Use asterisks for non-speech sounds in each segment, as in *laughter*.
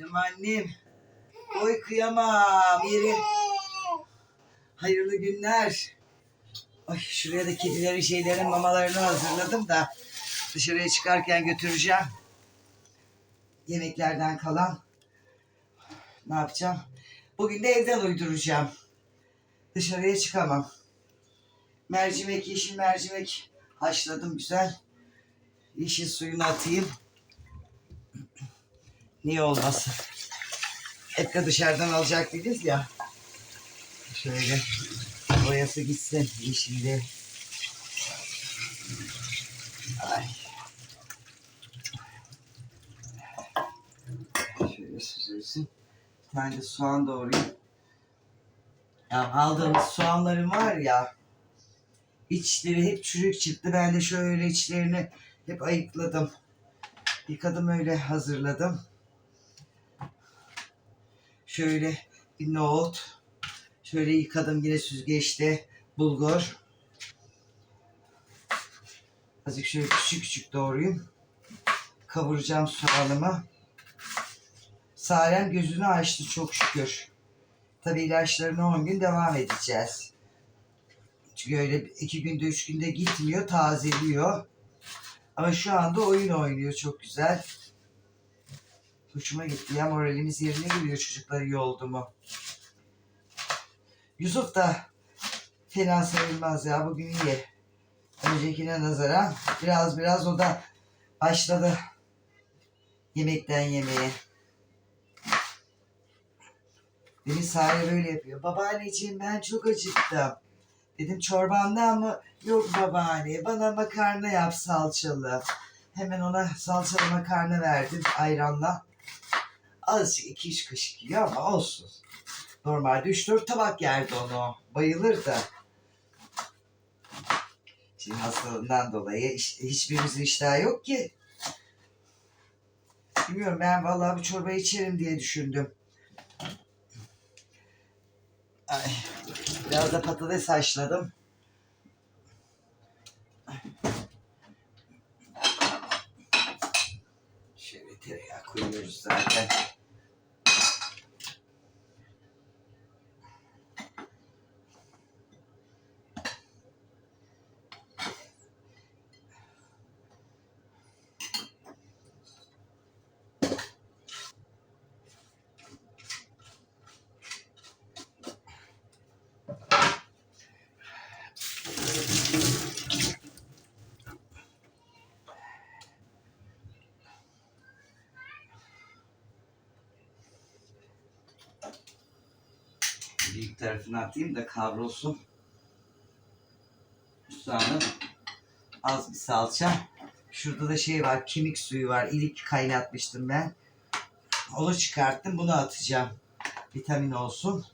Canım annem. Oy kıyamam yeri. Hayırlı günler. Ay şuraya da kedilerin şeylerin mamalarını hazırladım da dışarıya çıkarken götüreceğim. Yemeklerden kalan. Ne yapacağım? Bugün de evden uyduracağım. Dışarıya çıkamam. Mercimek, yeşil mercimek haşladım güzel. Yeşil suyunu atayım. Niye olmasın? Hep de dışarıdan alacak değiliz ya. Şöyle boyası gitsin yeşilli. Ay. Şöyle süzülsün. Bir de soğan doğrayayım. Ya aldığımız soğanların var ya içleri hep çürük çıktı. Ben de şöyle içlerini hep ayıkladım. Yıkadım öyle hazırladım. Şöyle bir nohut. Şöyle yıkadım yine süzgeçte. Bulgur. Azıcık şöyle küçük küçük doğrayayım. Kavuracağım soğanımı. Sarem gözünü açtı çok şükür. Tabii ilaçlarına 10 gün devam edeceğiz. Çünkü öyle iki günde üç günde gitmiyor, tazeliyor. Ama şu anda oyun oynuyor çok güzel. Hoşuma gitti ya moralimiz yerine geliyor çocuklar iyi oldu mu. Yusuf da fena sayılmaz ya bugün iyi. Öncekine nazaran biraz biraz o da başladı yemekten yemeye. Beni Sare böyle yapıyor. Babaanneciğim ben çok acıktım. Dedim çorbandan mı? Yok babaanne bana makarna yap salçalı. Hemen ona salçalı makarna verdim ayranla. Azıcık iki üç kaşık yiyor ama olsun. Normalde üç dört tabak yerdi onu. Bayılır da. Şimdi hastalığından dolayı iş- hiçbirimizin iştahı yok ki. Bilmiyorum ben vallahi bir çorba içerim diye düşündüm. Ay, biraz da patates haşladım. Şöyle tereyağı koyuyoruz zaten. Büyük tarafını atayım da kavrulsun. Sonra az bir salça. Şurada da şey var, kemik suyu var. İlik kaynatmıştım ben. Onu çıkarttım, bunu atacağım. Vitamin olsun.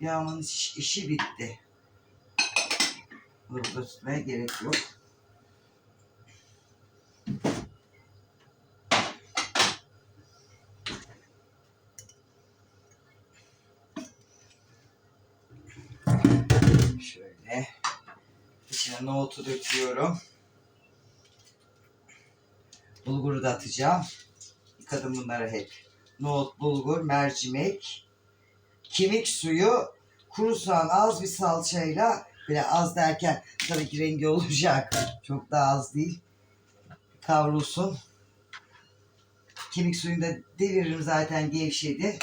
Yağımın iş- işi bitti. Burada tutmaya gerek yok. Şöyle. İçine nohutu döküyorum. Bulguru da atacağım. Yıkadım bunları hep. Nohut, bulgur, mercimek, kemik suyu, kuru soğan, az bir salçayla böyle az derken tabii ki rengi olacak. Çok da az değil. Kavrulsun. Kemik suyunu da deviririm zaten gevşedi.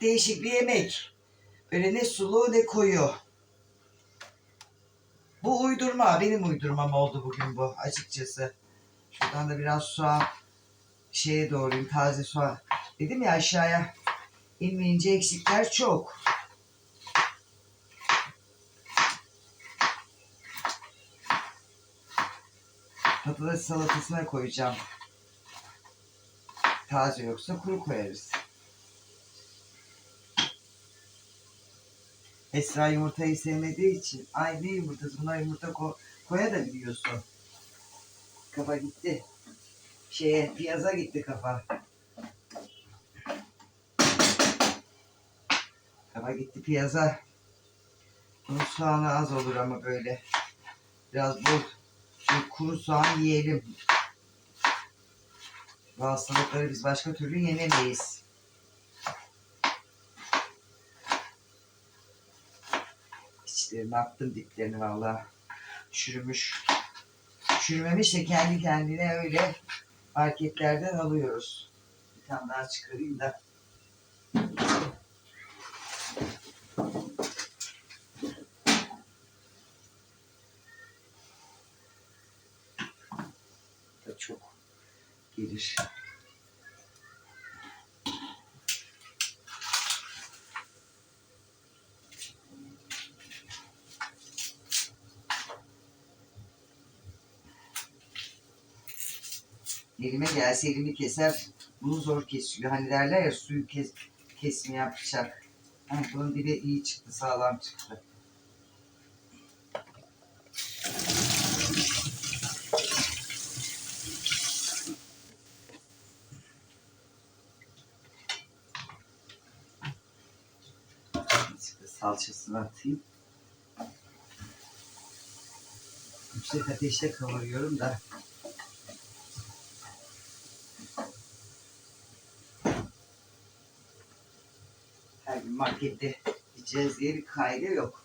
Değişik bir yemek. Böyle ne sulu ne koyu. Bu uydurma. Benim uydurmam oldu bugün bu açıkçası. Şuradan da biraz soğan şeye doğrayayım. Taze soğan. Dedim ya aşağıya inmeyince eksikler çok. Patates salatasına koyacağım. Taze yoksa kuru koyarız. Esra yumurtayı sevmediği için ay ne yumurtası buna yumurta ko koya da biliyorsun. Kafa gitti. Şeye piyaza gitti kafa. Kafa gitti piyaza. Bunun soğanı az olur ama böyle. Biraz bol. bir kuru soğan yiyelim. Bu hastalıkları biz başka türlü yenemeyiz. İçlerini attım diplerini valla. Çürümüş. Çürümemiş de kendi kendine öyle marketlerden alıyoruz. Bir tane daha çıkarayım. Da çok gelir. Elime gelse elimi keser. Bunu zor kesiyor. Hani derler ya suyu kes, kesmeyen bıçak. Hani bunun de iyi çıktı, sağlam çıktı. Salçasını atayım. Yüksek ateşte kavuruyorum da her gün markette gideceğiz diye bir kaide yok.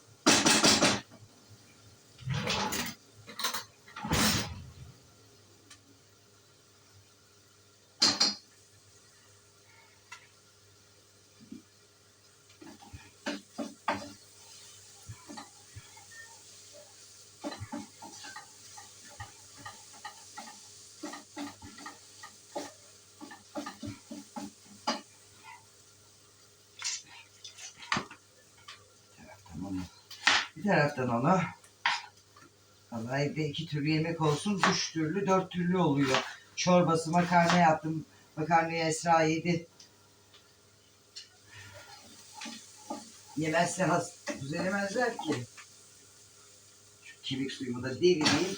taraftan onu. Bir taraftan onu. Vallahi evde iki türlü yemek olsun. Üç türlü, dört türlü oluyor. Çorbası, makarna yaptım. Makarnayı Esra yedi. Yemezse has, düzelemezler ki. Şu kibik suyumu da devireyim.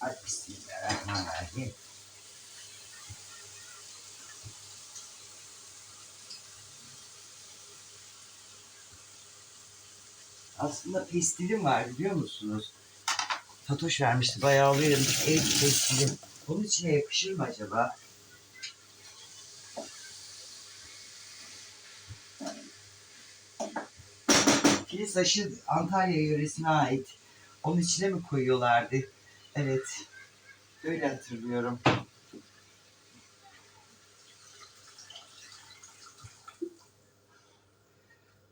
Ay bismillahirrahmanirrahim. Aslında pestilim var biliyor musunuz? Fatoş vermişti bayağı alıyorum. Ev pestilim. Bunun içine yakışır mı acaba? Filiz aşı Antalya yöresine ait. Onun içine mi koyuyorlardı? Evet. Öyle hatırlıyorum.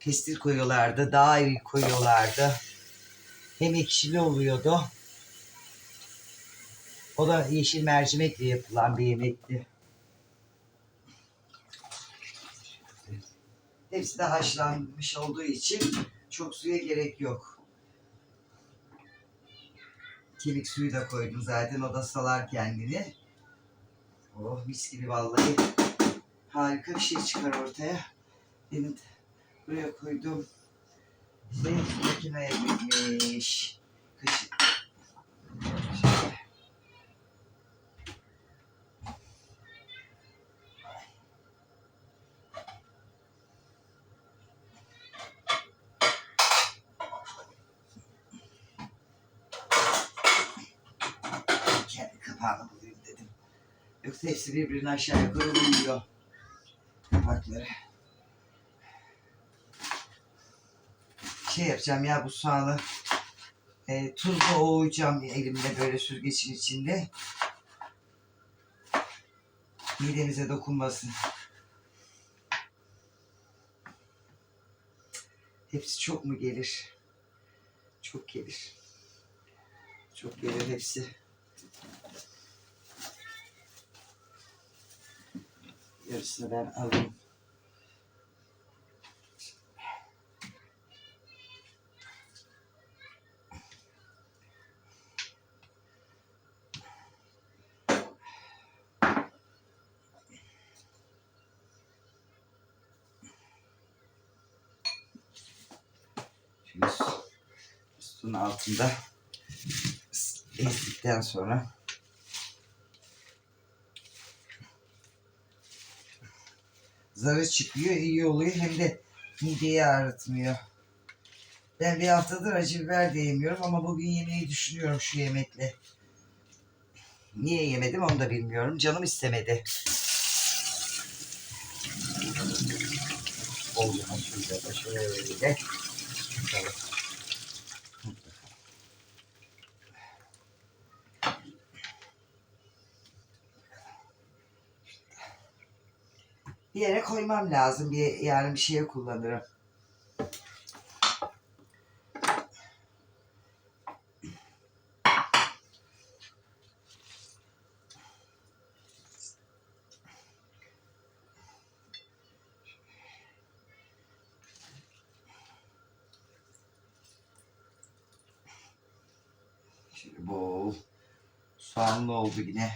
Pestil koyuyorlardı. Daha iyi koyuyorlardı. Hem ekşili oluyordu. O da yeşil mercimekle yapılan bir yemekti. Hepsi de haşlanmış olduğu için çok suya gerek yok. Kemik suyu da koydum zaten. O da salar kendini. Oh mis gibi vallahi. Harika bir şey çıkar ortaya. Benim buraya koyduğum şey makineye gitmiş. Kaşık. Şöyle. kendi kapağını bulayım dedim. Yoksa hepsi birbirine aşağı yukarı uyuyor. Kapakları. Şey yapacağım ya bu soğanı e, tuzla oğuyacağım elimle böyle süzgecin içinde. Midemize dokunmasın. Hepsi çok mu gelir? Çok gelir. Çok gelir hepsi. Yarısını ben alayım. Şöyle su- suyun altında ezdikten sonra zarı çıkıyor, iyi oluyor hem de mideyi ağrıtmıyor. Ben bir haftadır acı biber de yemiyorum ama bugün yemeyi düşünüyorum şu yemekle. Niye yemedim onu da bilmiyorum. Canım istemedi. Şurada da Bakalım. Bir yere koymam lazım. Bir, yani bir şeye kullanırım. Şöyle bol soğanlı oldu yine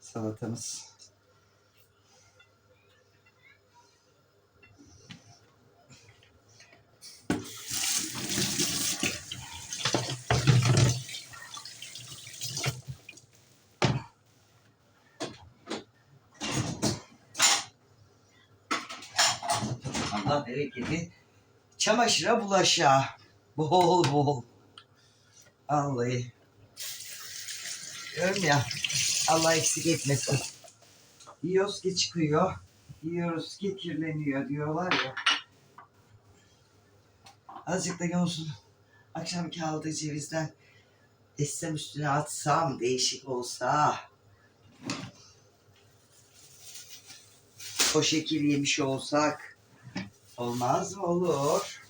salatamız. Allah bereketi çamaşıra bulaşa. Bol bol. Vallahi. Diyorum ya. Allah eksik etmesin. Yiyoruz ki çıkıyor. Yiyoruz ki kirleniyor diyorlar ya. Azıcık da olsun. Akşamki aldığı cevizden essem üstüne atsam değişik olsa. O şekil yemiş olsak. Olmaz mı? Olur.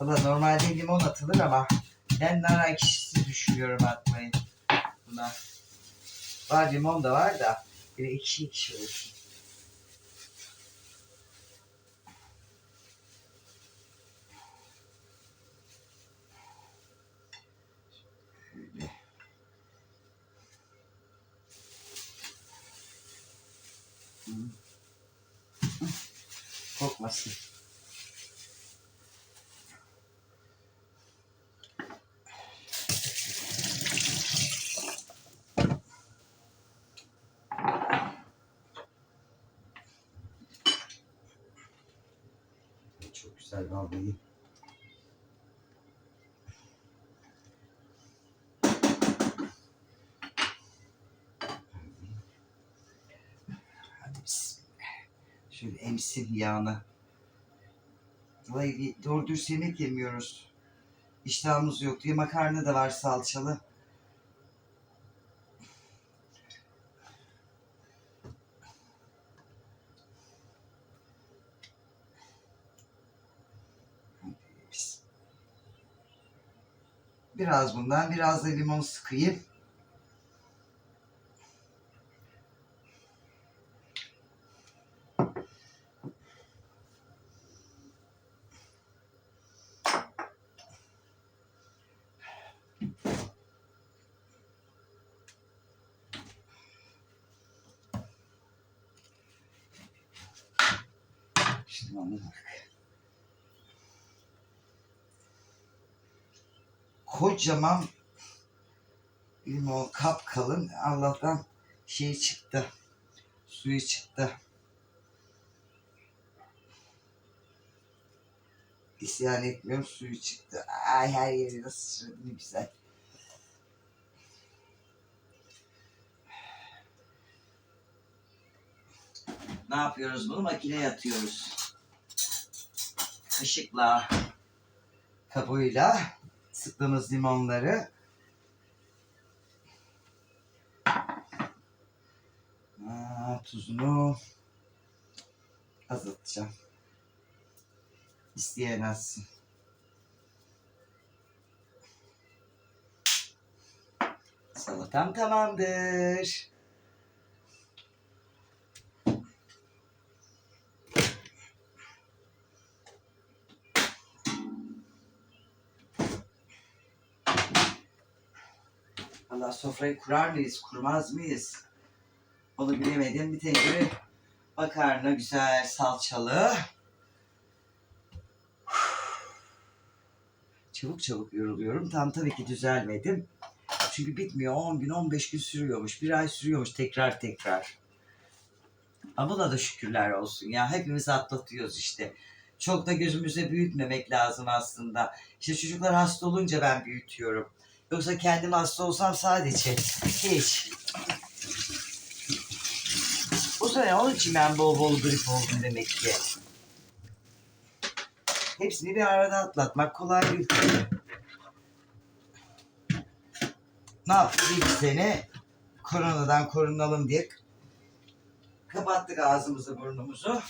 Valla normalde limon atılır ama ben nar ekşisi düşünüyorum atmayı buna. Var limon da var da bir ekşi ekşi olsun. Hı. Hı. Kokmasın. Hadi bismillah. Şöyle emsin yağını. Vallahi doğru dürüst yemek yemiyoruz. İştahımız yok diye makarna da var salçalı. Biraz bundan, biraz da limon sıkayım. Şimdi onu bak. Kocaman limon kap kalın. Allah'tan şey çıktı. Suyu çıktı. İsyan etmiyorum suyu çıktı. Ay her yeri nasıl şırık, ne güzel. Ne yapıyoruz bunu? Makineye atıyoruz. Kaşıkla, kabuğuyla sıktığımız limonları Aa, tuzunu azaltacağım. İsteyen atsın. Salatam tamamdır. Allah sofrayı kurar mıyız, kurmaz mıyız? Onu bilemedim. Bir tencere makarna güzel salçalı. *sighs* Çabuk çabuk yoruluyorum. Tam tabii ki düzelmedim. Çünkü bitmiyor. 10 gün, 15 gün sürüyormuş. Bir ay sürüyormuş tekrar tekrar. Ama buna da şükürler olsun ya. Hepimiz atlatıyoruz işte. Çok da gözümüze büyütmemek lazım aslında. İşte çocuklar hasta olunca ben büyütüyorum. Yoksa kendim hasta olsam sadece hiç. Bu sene onun için ben bol bol grip oldum demek ki. Hepsini bir arada atlatmak kolay değil. Ne yaptık ilk sene? Koronadan korunalım diye kapattık ağzımızı burnumuzu.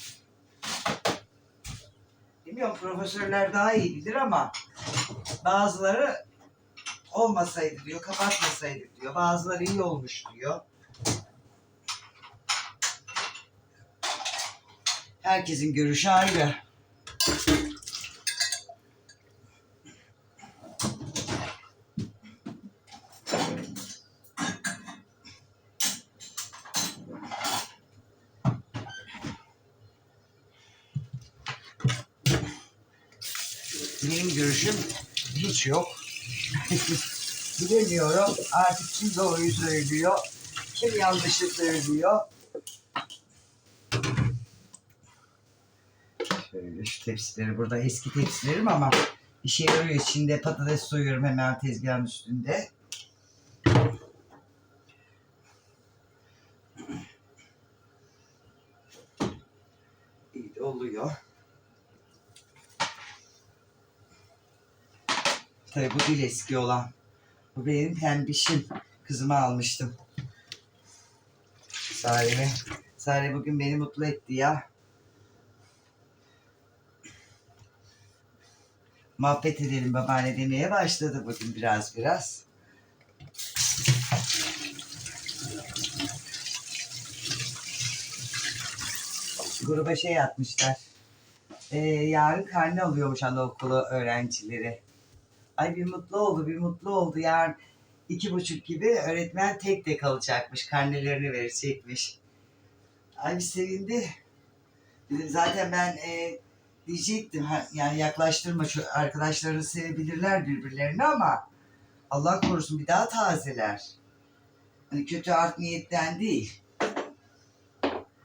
Bilmiyorum profesörler daha iyi bilir ama bazıları olmasaydı diyor, kapatmasaydık diyor. Bazıları iyi olmuş diyor. Herkesin görüşü ayrı. Benim görüşüm hiç yok. *laughs* Bilemiyorum artık kim doğruyu söylüyor, kim yanlışı söylüyor. Şöyle şu tepsileri burada eski tepsilerim ama işe yarıyor içinde patates soyuyorum hemen tezgahın üstünde. Oluyor. Tabii bu değil eski olan. Bu benim pembişim. Kızıma almıştım. Sare'mi. Sare bugün beni mutlu etti ya. Muhabbet edelim babaanne demeye başladı bugün biraz biraz. Gruba şey atmışlar. Ee, yarın karne alıyormuş anaokulu öğrencileri. Ay bir mutlu oldu, bir mutlu oldu. Yarın iki buçuk gibi öğretmen tek tek alacakmış. Karnelerini verecekmiş. Ay bir sevindi. Dedim zaten ben e, diyecektim yani yaklaştırma şu arkadaşlarını sevebilirler birbirlerini ama Allah korusun bir daha tazeler. Hani kötü art niyetten değil.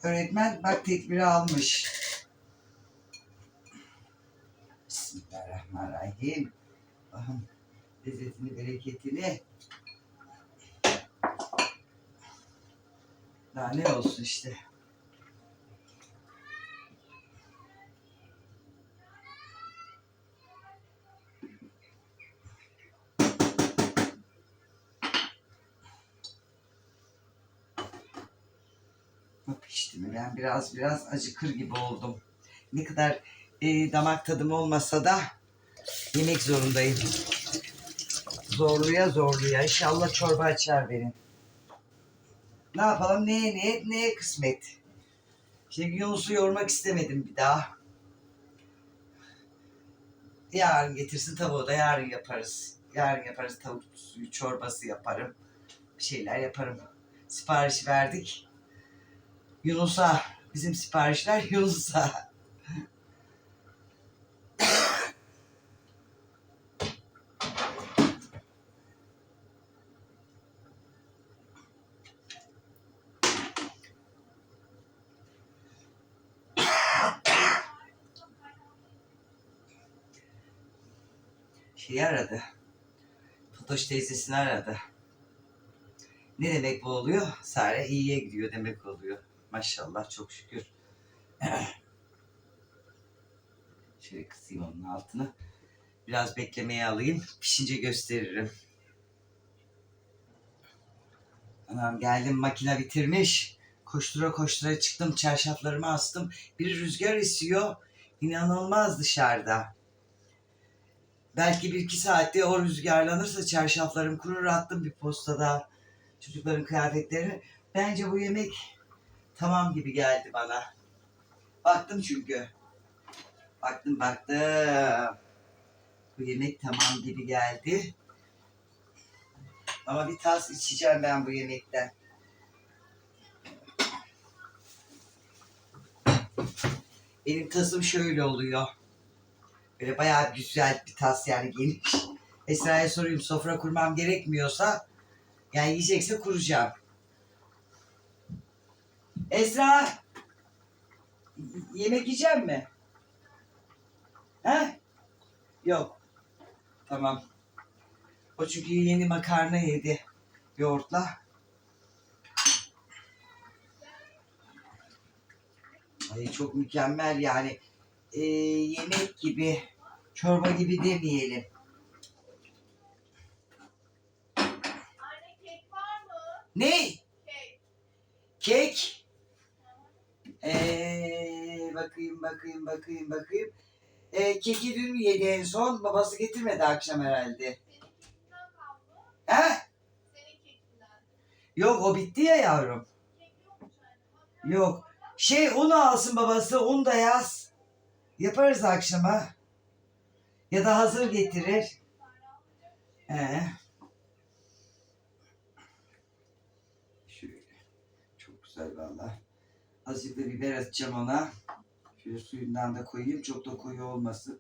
Öğretmen bak tedbiri almış. Bismillahirrahmanirrahim. Lezzetini, bereketini. Daha ne olsun işte. Pişti mi? Ben biraz biraz acıkır gibi oldum. Ne kadar e, damak tadım olmasa da yemek zorundayım. Zorluya zorluya. İnşallah çorba açar beni. Ne yapalım? Neye niyet, neye kısmet. Şimdi Yunus'u yormak istemedim bir daha. Yarın getirsin tavuğu da yarın yaparız. Yarın yaparız tavuk suyu çorbası yaparım. Bir şeyler yaparım. Sipariş verdik. Yunus'a. Bizim siparişler Yunus'a. Şeyi aradı. Fatoş teyzesini aradı. Ne demek bu oluyor? Sare iyiye gidiyor demek oluyor. Maşallah çok şükür. *clears throat* Şöyle kısayım onun altını. Biraz beklemeye alayım. Pişince gösteririm. Anam geldim makine bitirmiş. Koştura koştura çıktım çarşaflarımı astım. Bir rüzgar esiyor. İnanılmaz dışarıda. Belki bir iki saatte o rüzgarlanırsa çarşaflarım kurur attım bir postada. Çocukların kıyafetlerini. Bence bu yemek tamam gibi geldi bana. Baktım çünkü. Baktım baktım. Bu yemek tamam gibi geldi. Ama bir tas içeceğim ben bu yemekten. Benim tasım şöyle oluyor. Böyle bayağı güzel bir tas yani geniş. Esra'ya sorayım sofra kurmam gerekmiyorsa yani yiyecekse kuracağım. Esra yemek yiyecek mi? He? Yok. Tamam. O çünkü yeni makarna yedi yoğurtla. Ay çok mükemmel yani. Ee, yemek gibi, çorba gibi demeyelim. Anne kek var mı? Ne? Kek. Kek. Ee, bakayım bakayım bakayım bakayım. Ee, keki dün yedi en son. Babası getirmedi akşam herhalde. He? Yok o bitti ya yavrum. Yok. Şey unu alsın babası. Un da yaz. Yaparız akşama. Ya da hazır getirir. He. Şöyle. Çok güzel valla. Azıcık da biber atacağım ona. Şöyle suyundan da koyayım. Çok da koyu olmasın.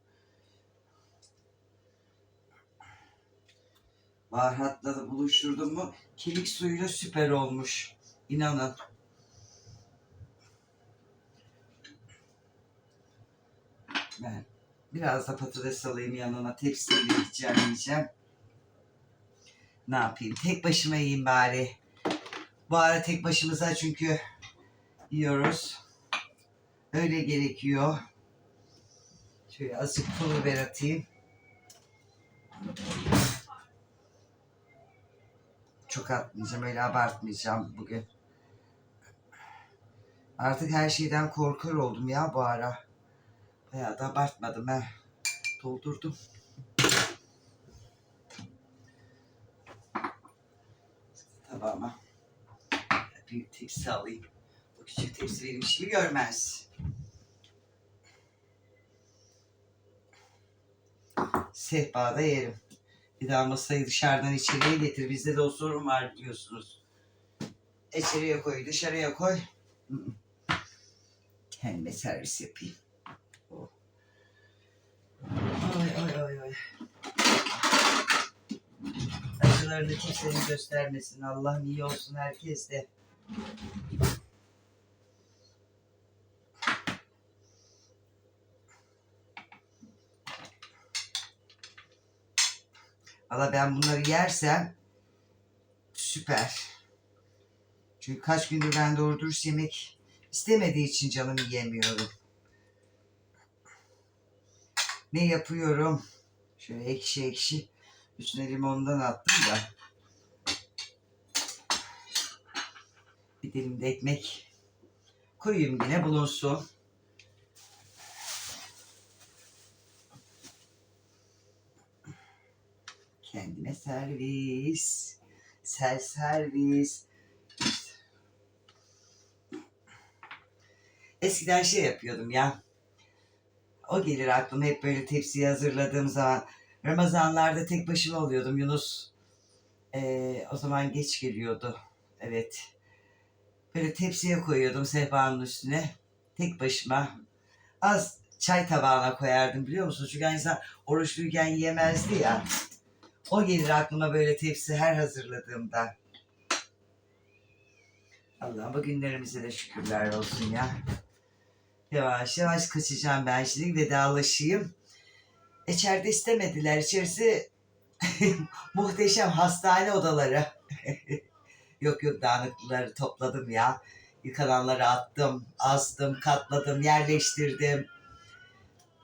Baharatla da buluşturdum mu kemik suyuyla süper olmuş. İnanın. Ben biraz da patates alayım yanına. Tepsiyle gideceğim yiyeceğim. Ne yapayım? Tek başıma yiyeyim bari. Bu ara tek başımıza çünkü yiyoruz. Öyle gerekiyor. Şöyle azıcık pul biber atayım. Çok atmayacağım, öyle abartmayacağım bugün. Artık her şeyden korkar oldum ya bu ara. Bayağı da abartmadım ha. Doldurdum. Tabağıma büyük tepsi alayım. Bu küçük tepsi benim işimi görmez. Sehpada yerim. Bir daha masayı dışarıdan içeriye getir. Bizde de o sorun var biliyorsunuz. İçeriye koy, dışarıya koy. Kendime servis yapayım. Oh. Ay ay ay ay. Acılarını kimsenin göstermesin. Allah'ım iyi olsun herkes de. Valla ben bunları yersem süper. Çünkü kaç gündür ben doğru dürüst yemek istemediği için canım yiyemiyorum. Ne yapıyorum? Şöyle ekşi ekşi üstüne limondan attım da. Bir dilim de ekmek koyayım yine bulunsun. Kendime servis. Sel servis. Eskiden şey yapıyordum ya. O gelir aklıma hep böyle tepsiyi hazırladığım zaman. Ramazanlarda tek başıma oluyordum Yunus. Ee, o zaman geç geliyordu. Evet. Böyle tepsiye koyuyordum sehpanın üstüne. Tek başıma. Az çay tabağına koyardım biliyor musun? Çünkü insan oruçluyken yiyemezdi ya. O gelir aklıma böyle tepsi her hazırladığımda. Allah'ım bugünlerimize de şükürler olsun ya. Yavaş yavaş kaçacağım ben şimdi vedalaşayım. İçeride istemediler. İçerisi *laughs* muhteşem hastane odaları. *laughs* yok yok dağınıkları topladım ya. Yıkananları attım, astım, katladım, yerleştirdim.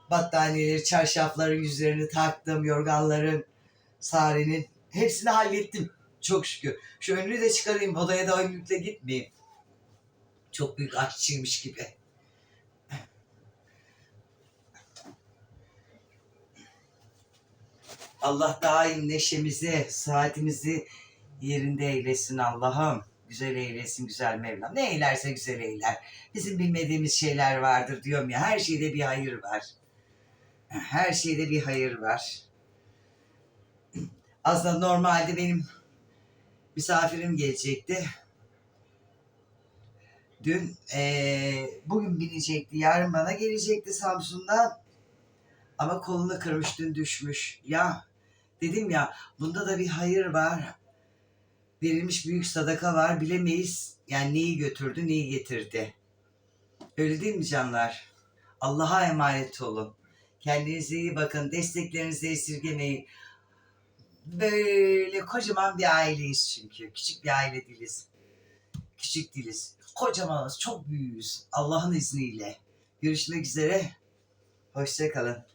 Battaniyeleri, çarşafların yüzlerini taktım, yorganların, Sare'nin. Hepsini hallettim. Çok şükür. Şu önlüğü de çıkarayım. Odaya da önlükle gitmeyeyim. Çok büyük aşçıymış gibi. Allah daim neşemizi, saatimizi yerinde eylesin Allah'ım. Güzel eylesin güzel Mevlam. Ne eylerse güzel eyler. Bizim bilmediğimiz şeyler vardır diyorum ya. Her şeyde bir hayır var. Her şeyde bir hayır var. Aslında normalde benim misafirim gelecekti. Dün eee, bugün binecekti. Yarın bana gelecekti Samsun'dan. Ama kolunu kırmış dün düşmüş. Ya dedim ya bunda da bir hayır var. Verilmiş büyük sadaka var. Bilemeyiz. Yani neyi götürdü neyi getirdi. Öyle değil mi canlar? Allah'a emanet olun. Kendinize iyi bakın. Desteklerinizi esirgemeyin. Böyle kocaman bir aileyiz çünkü. Küçük bir aile değiliz. Küçük değiliz. Kocamanız, çok büyüğüz. Allah'ın izniyle. Görüşmek üzere. Hoşçakalın.